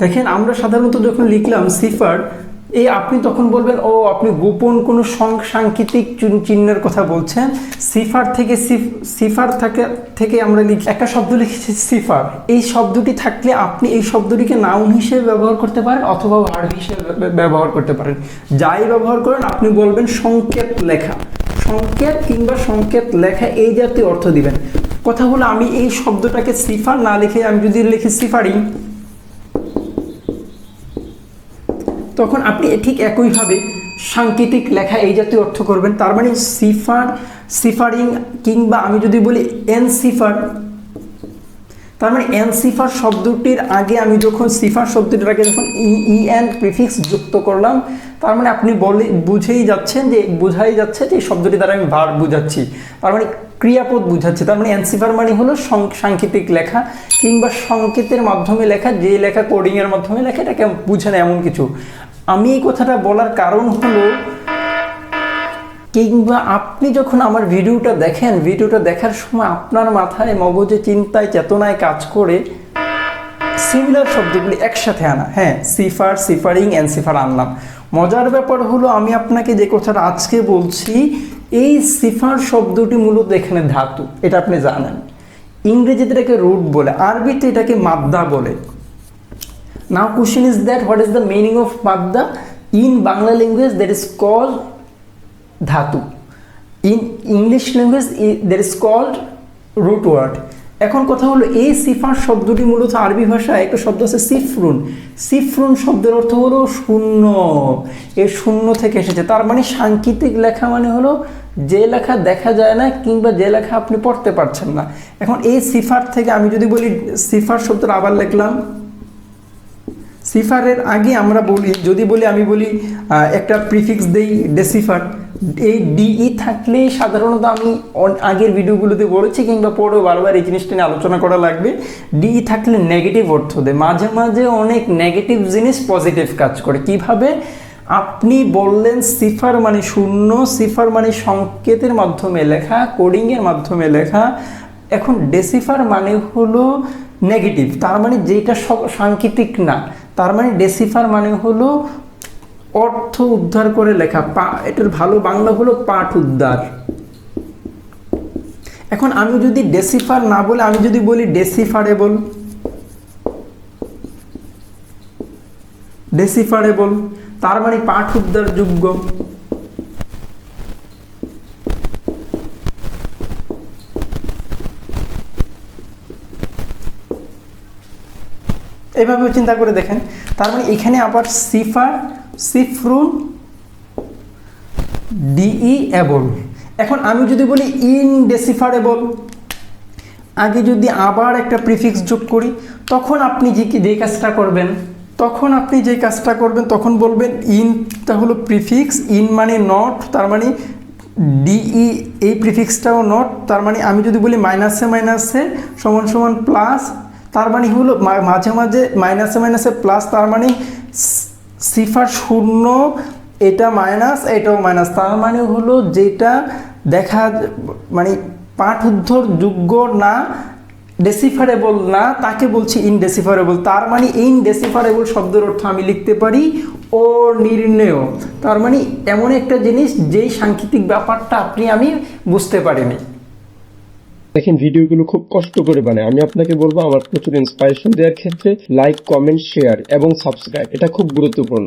দেখেন, আমরা সাধারণত যখন লিখলাম সিফার, এই আপনি তখন বলবেন, ও, আপনি গোপন কোনো সাংকেতিক চিহ্নের কথা বলছেন। সিফার থেকে সিফার থেকে থেকে আমরা লিখি, একটা শব্দ লিখেছি সিফার। এই শব্দটি থাকলে আপনি এই শব্দটিকে নাউন হিসেবে ব্যবহার করতে পারেন অথবা ভার্ব হিসেবে ব্যবহার করতে পারেন। যাই ব্যবহার করেন, আপনি বলবেন সংকেত লেখা। সংকেত কিংবা সংকেত লেখা, এই জাতীয় অর্থ দিবেন। কথা হলো, আমি এই শব্দটাকে সিফার না লিখে আমি যদি লিখি সিফারিং তখন আপনি ঠিক একইভাবে সাংকেতিক লেখা এই জাতীয় অর্থ করবেন। তার মানে সিফার, সিফারিং কিংবা আমি যদি বলি এন সিফার তার মানে এন সিফার শব্দটির আগে আমি যখন সিফার শব্দটির আগে যখন ই এন প্রিফিক্স যুক্ত করলাম, তার মানে আপনি বলে, বুঝেই যাচ্ছেন যে, বোঝাই যাচ্ছে যে শব্দটি দ্বারা আমি ভার বুঝাচ্ছি। তার মানে ক্রিয়াপদ বুঝাচ্ছে। তার মানে এনসিফার মানে হলো সাংকেতিক লেখা কিংবা সংকেতের মাধ্যমে লেখা, যে লেখা কোডিংয়ের মাধ্যমে লেখা, এটাকে বুঝে না এমন কিছু। আমি এই কথাটা বলার কারণ হলো, কিংবা আপনি যখন আমার ভিডিওটা দেখেন, ভিডিওটা দেখার সময় আপনার মাথায় মগজে চিন্তায়, চেতনায় কাজ করে সিমিলার শব্দগুলি একসাথে আনা। হ্যাঁ সিফার, সিফারিং অ্যান্ড সিফার আনলাম। মজার ব্যাপার হলো, আমি আপনাকে যে কথাটা আজকে বলছি, এই সিফার শব্দটি মূলত এখানে ধাতু, এটা আপনি জানেন। ইংরেজিতে এটাকে রুট বলে, আরবিতে এটাকে মাদ্দা বলে। Now question is that what is the meaning of madda? In Bangla language, that is called dhatu. In English language that is called root word. এখন কথা হলো, এই সিফার শব্দটি মূলত আরবি ভাষায় একটা শব্দ আছে সিফরুন সিফরুন শব্দের অর্থ হলো শূন্য এ শূন্য থেকে এসেছে তার মানে সাংকেতিক লেখা মানে হলো, যে লেখা দেখা যায় না কিংবা যে লেখা আপনি পড়তে পারছেন না এখন এই সিফার থেকে আমি যদি বলি, সিফার শব্দটা আবার লিখলাম সিফারের আগে আমরা বলি, যদি বলি, আমি বলি একটা প্রিফিক্স দেই ডেসিফার। এই ডিই থাকলে সাধারণত আমি আগের ভিডিওগুলোতে বলেছি কিংবা পরেও বারবার এই জিনিসটা নিয়ে আলোচনা করা লাগবে। ডিই থাকলে নেগেটিভ অর্থ দেয়। মাঝে মাঝে অনেক নেগেটিভ জিনিস পজিটিভ কাজ করে। কীভাবে? আপনি বললেন সিফার মানে শূন্য, সিফার মানে সংকেতের মাধ্যমে লেখা, কোডিংয়ের মাধ্যমে লেখা। এখন ডেসিফার মানে হলো নেগেটিভ তার মানে যেটা সাংকেতিক না। তার মানে ডেসিফার মানে হলো অর্থ উদ্ধার করে লেখা, পা, এটার ভালো বাংলা হলো পাঠ উদ্ধার। এখন আমি যদি ডেসিফার না বলে, আমি যদি বলি ডেসিফারেবল ডেসিফারেবল তার মানে পাঠ উদ্ধার এভাবে চিন্তা করে দেখেন। তার মানে এখানে আবার সিফার সিফরুন, ডিই এবল এখন আমি যদি বলি ইনডেসিফারেবল, আগে যদি আবার একটা প্রিফিক্স যোগ করি, তখন আপনি যে কি যে কাজটা করবেন, তখন আপনি যে কাজটা করবেন, তখন বলবেন ইনটা হলো প্রিফিক্স, ইন মানে নট, তার মানে ডিই এই প্রিফিক্সটাও নট, তার মানে আমি যদি বলি মাইনাসে মাইনাসে সমান সমান প্লাস তার মানে হলো মাঝে মাঝে মাইনাসে মাইনাসে প্লাস তার মানে সিফার শূন্য, এটা মাইনাস এটাও মাইনাস তার মানে হলো যেটা দেখা মানে পাঠ উদ্ধর যোগ্য না ডেসিফারেবল না, তাকে বলছি ইনডেসিফারেবল তার মানে ইনডেসিফারেবল শব্দের অর্থ আমি লিখতে পারি ও নির্ণয় তার মানে এমন একটা জিনিস যেই সাংকেতিক ব্যাপারটা আপনি, আমি বুঝতে পারিনি। দেখেন, ভিডিওগুলো খুব কষ্ট করে বানায়। আমি আপনাকে বলব, আমার প্রচুর ইন্সপাইরেশন দেওয়ার ক্ষেত্রে লাইক কমেন্ট শেয়ার এবং সাবস্ক্রাইব এটা খুব গুরুত্বপূর্ণ।